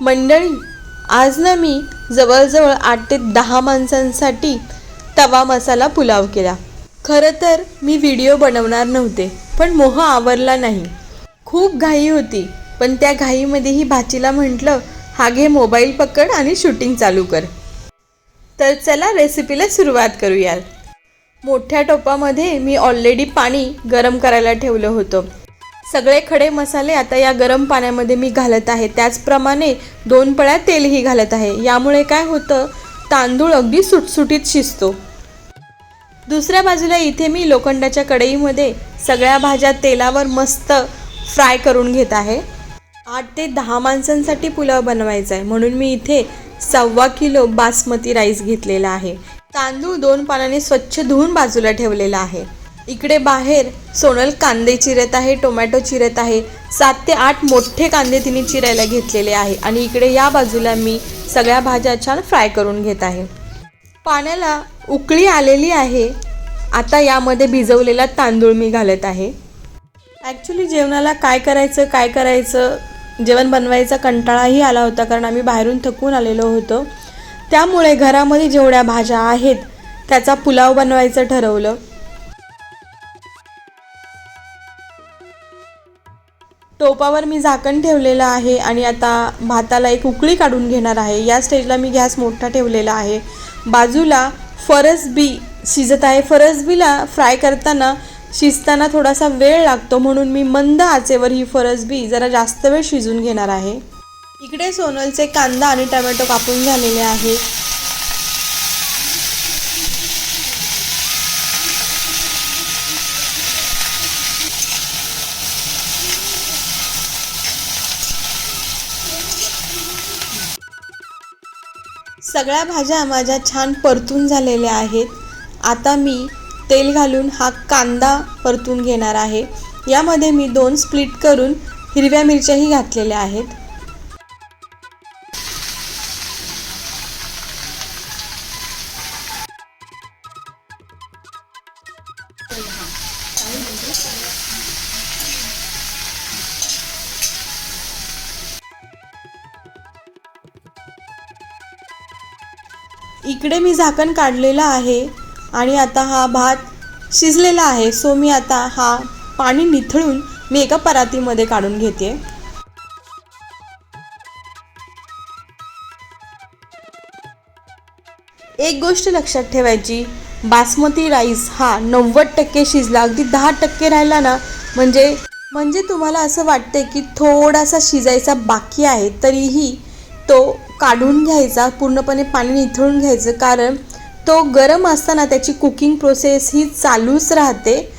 मंडळी आज ना मी जवळजवळ आठ ते दहा माणसांसाठी तवा मसाला पुलाव केला. खरं तर मी व्हिडिओ बनवणार नव्हते पण मोह आवरला नाही. खूप घाई होती पण त्या घाईमध्येही भाचीला म्हटलं हा घे मोबाईल पकड आणि शूटिंग चालू कर. तर चला रेसिपीला सुरुवात करूयात. मोठ्या टोपामध्ये मी ऑलरेडी पाणी गरम करायला ठेवलं होतं. सगळे खडे मसाले आता या गरम पाण्यामध्ये मी घालत आहे. त्याचप्रमाणे दोन पळ्या तेलही घालत आहे. यामुळे काय होतं? तांदूळ अगदी सुटसुटीत शिजतो. दुसऱ्या बाजूला इथे मी लोखंडाच्या कढईमध्ये सगळ्या भाज्या तेलावर मस्त फ्राय करून घेत आहे. आठ ते दहा माणसांसाठी पुलाव बनवायचा आहे म्हणून मी इथे सव्वा किलो बासमती राईस घेतलेला आहे. तांदूळ दोन पाण्याने स्वच्छ धुवून बाजूला ठेवलेला आहे. इकडे बाहेर सोनल कांदे चिरत आहे टोमॅटो चिरत आहे. सात ते आठ मोठे कांदे तिने चिरायला घेतलेले आहे आणि इकडे या बाजूला मी सगळ्या भाज्या छान फ्राय करून घेत आहे. पाण्याला उकळी आलेली आहे. आता यामध्ये भिजवलेला तांदूळ मी घालत आहे. ॲक्च्युली जेवणाला काय करायचं काय करायचं जेवण बनवायचा कंटाळाही आला होता कारण आम्ही बाहेरून थकून आलेलो होतो. त्यामुळे घरामध्ये जेवढ्या भाज्या आहेत त्याचा पुलाव बनवायचं ठरवलं. टोपावर मी झाकण ठेवलेलं आहे आणि आता भाताला एक उकळी काढून घेणार आहे. या स्टेजला मी गॅस मोठा ठेवलेला आहे. बाजूला फरसबी शिजत आहे. फरसबीला फ्राय करताना शिजताना थोडासा वेळ लागतो म्हणून मी मंद आचेवर ही फरसबी जरा जास्त वेळ शिजून घेणार आहे. इकडे सोनलचे कांदा आणि टोमॅटो कापून झालेले आहे. सगळ्या भाज्या माझ्या छान परतून झालेल्या आहेत. आता मी तेल घालून हा कांदा परतून घेणार आहे. यामध्ये मी दोन स्प्लिट करून हिरव्या मिरच्याही घातलेल्या आहेत. इकडे मी झाकण काढलेलं आहे आणि आता हा भात शिजलेला आहे. सो मी आता हा पाणी निथळून मी एका परातीमध्ये काढून घेते. एक गोष्ट लक्षात ठेवायची बासमती राईस हा नव्वद टक्के शिजला अगदी दहा टक्के राहिला ना म्हणजे म्हणजे तुम्हाला असं वाटते की थोडासा शिजायचा बाकी आहे तरीही तो काढून घ्यायचा पूर्णपणे पाणी निथळून घ्यायचं. कारण तो गरम असताना त्याची कुकिंग प्रोसेस ही चालूच राहते.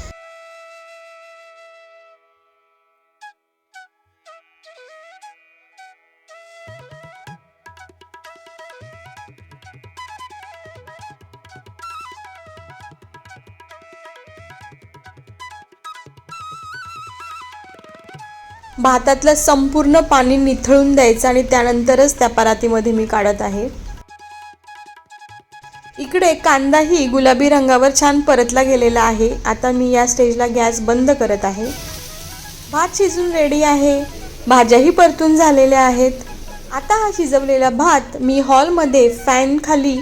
भातातलं संपूर्ण पाणी निथळून द्यायचं आणि त्यानंतरच त्या परातीमध्ये मी काढत आहे. इकडे कांदाही गुलाबी रंगावर छान परतला गेलेला आहे. आता मी या स्टेजला गॅस बंद करत आहे. भात शिजून रेडी आहे. भाज्याही परतून झालेल्या आहेत. आता हा शिजवलेला भात मी हॉलमध्ये फॅनखाली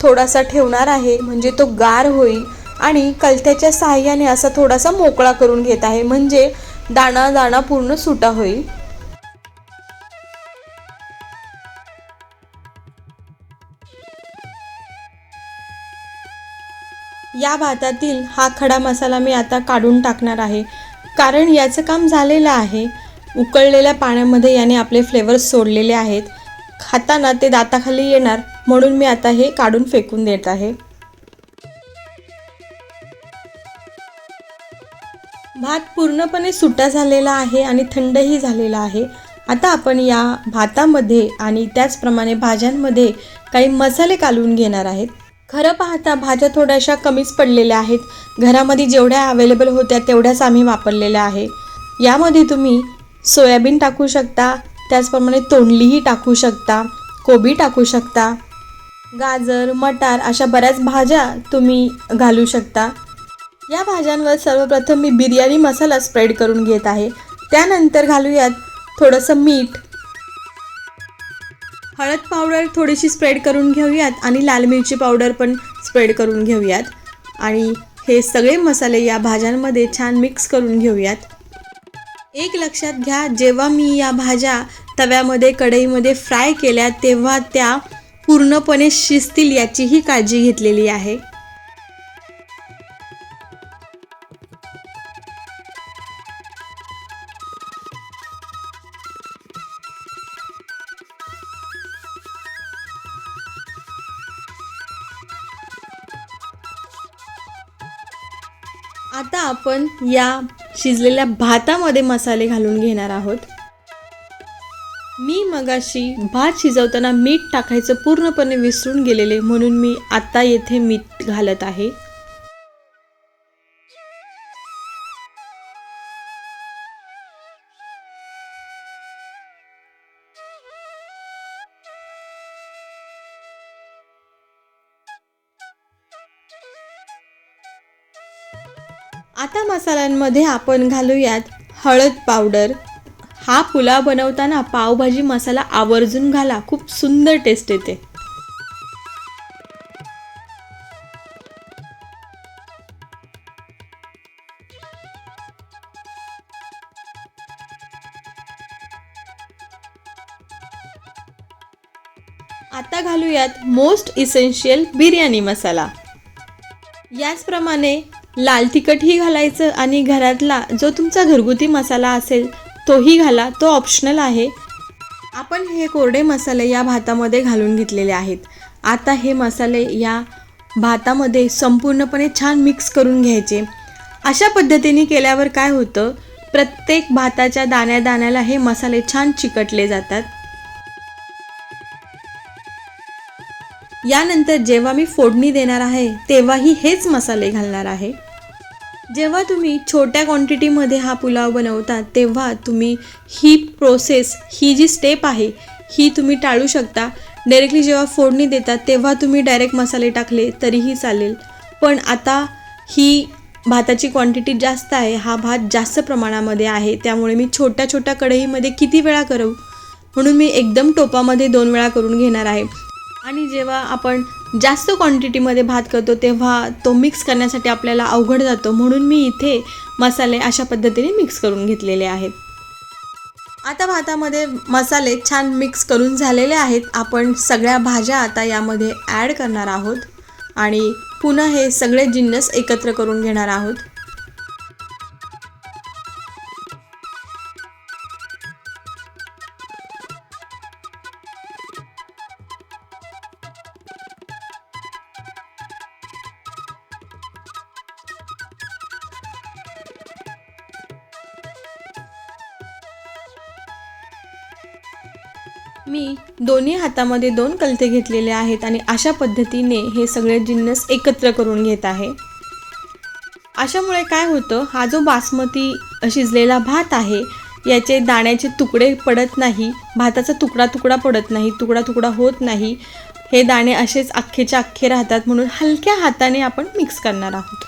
थोडासा ठेवणार आहे. म्हणजे तो गार होईल आणि कलत्याच्या सहाय्याने असा थोडासा मोकळा करून घेत आहे. म्हणजे दाणा दाणा पूर्ण सुटा होईल. या भातातील हा खडा मसाला मी आता काढून टाकणार आहे. कारण याचं काम झालेलं आहे. उकळलेल्या पाण्यामध्ये याने आपले फ्लेवर्स सोडलेले आहेत. खाताना ते दाताखाली येणार म्हणून मी आता हे काढून फेकून देत आहे. भात पूर्णपणे सुटा झालेला आहे आणि थंडही झालेला आहे. आता आपण या भातामध्ये आणि त्याचप्रमाणे भाज्यांमध्ये काही मसाले कालवून घेणार आहेत. खरं पाहता भाज्या थोड्याशा कमीच पडलेल्या आहेत. घरामध्ये जेवढ्या अवेलेबल होत्या तेवढ्याच आम्ही वापरलेल्या आहे. यामध्ये तुम्ही सोयाबीन टाकू शकता त्याचप्रमाणे तोंडलीही टाकू शकता कोबी टाकू शकता गाजर मटार अशा बऱ्याच भाज्या तुम्ही घालू शकता. या भाज्यांवर सर्वप्रथम मी बिर्याणी मसाला स्प्रेड करून घेत आहे. त्यानंतर घालूयात थोडंसं मीठ. हळद पावडर थोडीशी स्प्रेड करून घेऊयात आणि लाल मिरची पावडर पण स्प्रेड करून घेऊयात. आणि हे सगळे मसाले या भाज्यांमध्ये छान मिक्स करून घेऊयात. एक लक्षात घ्या जेव्हा मी या भाज्या तव्यामध्ये कढईमध्ये फ्राय केल्या तेव्हा त्या पूर्णपणे शिजतील याचीही काळजी घेतलेली आहे. आपण या शिजलेल्या भातामध्ये मसाले घालून घेणार आहोत. मी मगाशी भात शिजवताना मीठ टाकायचं पूर्णपणे विसरून गेलेले म्हणून मी आता येथे मीठ घालत आहे. आता मसाल्यांमध्ये आपण घालूयात हळद पावडर. हा पुलाव बनवताना पावभाजी मसाला आवर्जून घाला खूप सुंदर टेस्ट येते. आता घालूयात मोस्ट इसेन्शियल बिर्याणी मसाला. याचप्रमाणे लाल तिखटही घालायचं आणि घरातला जो तुमचा घरगुती मसाला असेल तोही घाला तो ऑप्शनल आहे. आपण हे कोरडे मसाले या भातामध्ये घालून घेतलेले आहेत. आता हे मसाले या भातामध्ये संपूर्णपणे छान मिक्स करून घ्यायचे. अशा पद्धतीने केल्यावर काय होतं? प्रत्येक भाताच्या दाण्या दाण्याला हे मसाले छान चिकटले जातात. यानंतर जेव्हा मी फोडणी देणार आहे तेव्हाही हेच मसाले घालणार आहे. जेव्हा तुम्ही छोट्या क्वांटिटीमध्ये हा पुलाव बनवता तेव्हा तुम्ही ही प्रोसेस ही जी स्टेप आहे ही तुम्ही टाळू शकता. डायरेक्टली जेव्हा फोडणी देतात तेव्हा तुम्ही डायरेक्ट मसाले टाकले तरीही चालेल. पण आता ही भाताची क्वांटिटी जास्त आहे हा भात जास्त प्रमाणामध्ये आहे त्यामुळे मी छोट्या छोट्या कढईमध्ये किती वेळा करू? म्हणून मी एकदम टोपामध्ये दोन वेळा करून घेणार आहे. आणि जेव्हा आपण जास्त क्वांटिटीमध्ये भात करतो तेव्हा तो मिक्स करण्यासाठी आपल्याला अवघड जातो. म्हणून मी इथे मसाले अशा पद्धतीने मिक्स करून घेतलेले आहेत. आता भातामध्ये मसाले छान मिक्स करून झालेले आहेत. आपण सगळ्या भाज्या आता यामध्ये ॲड करणार आहोत. आणि पुन्हा हे सगळे जिन्नस एकत्र करून घेणार आहोत. मी दोन्ही हातामध्ये दोन कलते घेतलेले आहेत आणि अशा पद्धतीने हे सगळे जिन्नस एकत्र करून घेत आहे. अशामुळे काय होतं हा जो बासमती शिजलेला भात आहे याचे दाण्याचे तुकडे पडत नाही भाताचा तुकडा तुकडा पडत नाही तुकडा तुकडा होत नाही हे दाणे असेच अख्खेच्या अख्खे राहतात म्हणून हलक्या हाताने आपण मिक्स करणार आहोत.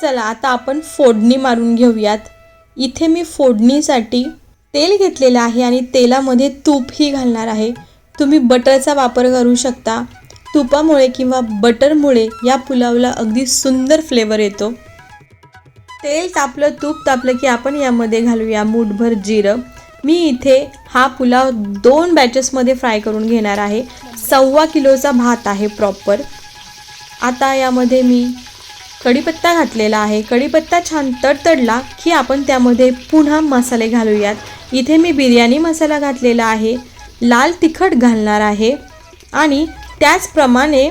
चला आता आपण फोडणी मारून घेऊयात. इथे मी फोडणीसाठी तेल घेतलेलं आहे आणि तेलामध्ये तूपही घालणार आहे. तुम्ही बटरचा वापर करू शकता. तुपामुळे किंवा बटरमुळे या पुलावला अगदी सुंदर फ्लेवर येतो. तेल तापलं तूप तापलं की आपण यामध्ये घालूया मूठभर जिरं. मी इथे हा पुलाव दोन बॅचेसमध्ये फ्राय करून घेणार आहे. सव्वा किलोचा भात आहे प्रॉपर आता यामध्ये मी कढीपत्ता घातलेला आहे. कढीपत्ता छान तडतडला की आपण त्यामध्ये पुन्हा मसाले घालूयात. इथे मी बिर्याणी मसाला घातलेला आहे. लाल तिखट घालणार आहे. आणि त्याचप्रमाणे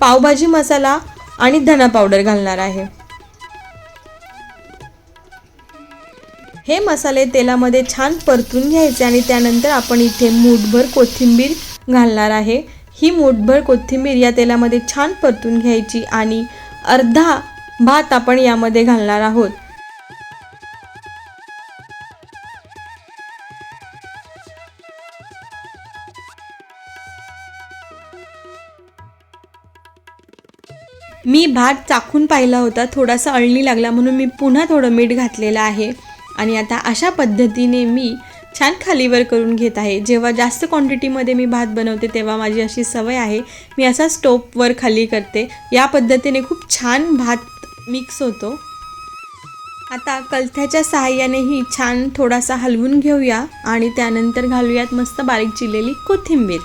पावभाजी मसाला आणि धना पावडर घालणार आहे. हे मसाले तेलामध्ये छान परतून घ्यायचे आणि त्यानंतर आपण इथे मूठभर कोथिंबीर घालणार आहे. ही मूठभर कोथिंबीर या तेलामध्ये छान परतून घ्यायची आणि अर्धा भात आपण यामध्ये घालणार आहोत. मी भात चाखून पाहिला होता थोडासा अळणी लागला म्हणून मी पुन्हा थोडं मीठ घातलेलं आहे. आणि आता अशा पद्धतीने मी छान खालीवर करून घेत आहे. जेव्हा जास्त क्वांटिटीमध्ये मी भात बनवते तेव्हा माझी अशी सवय आहे मी असा स्टोपवर खाली करते. या पद्धतीने खूप छान भात मिक्स होतो. आता कलथ्याच्या सहाय्यानेही छान थोडासा हलवून घेऊया आणि त्यानंतर घालूयात मस्त बारीक चिरलेली कोथिंबीर.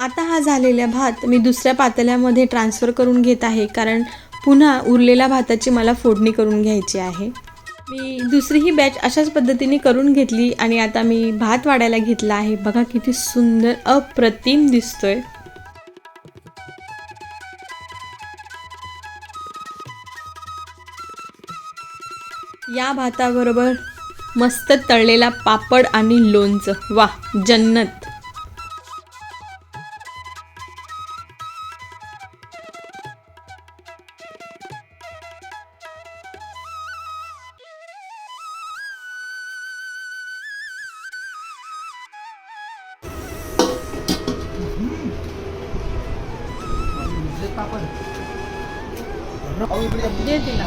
आता हा झालेला भात मी दुसऱ्या पातेल्यामध्ये ट्रान्सफर करून घेत आहे कारण पुन्हा उरलेल्या भाताची मला फोडणी करून घ्यायची आहे. मी दुसरी ही बॅच अशाच पद्धतीने करून घेतली आणि आता मी भात वाढायला घेतला आहे. बघा किती सुंदर अप्रतिम दिसतोय. या भाताबरोबर मस्त तळलेला पापड आणि लोणचं. वा जन्नत. दे तिला.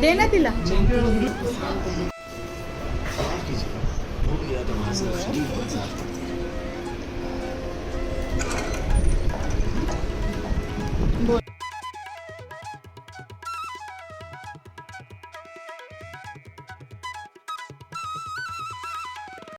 दे ना तिला.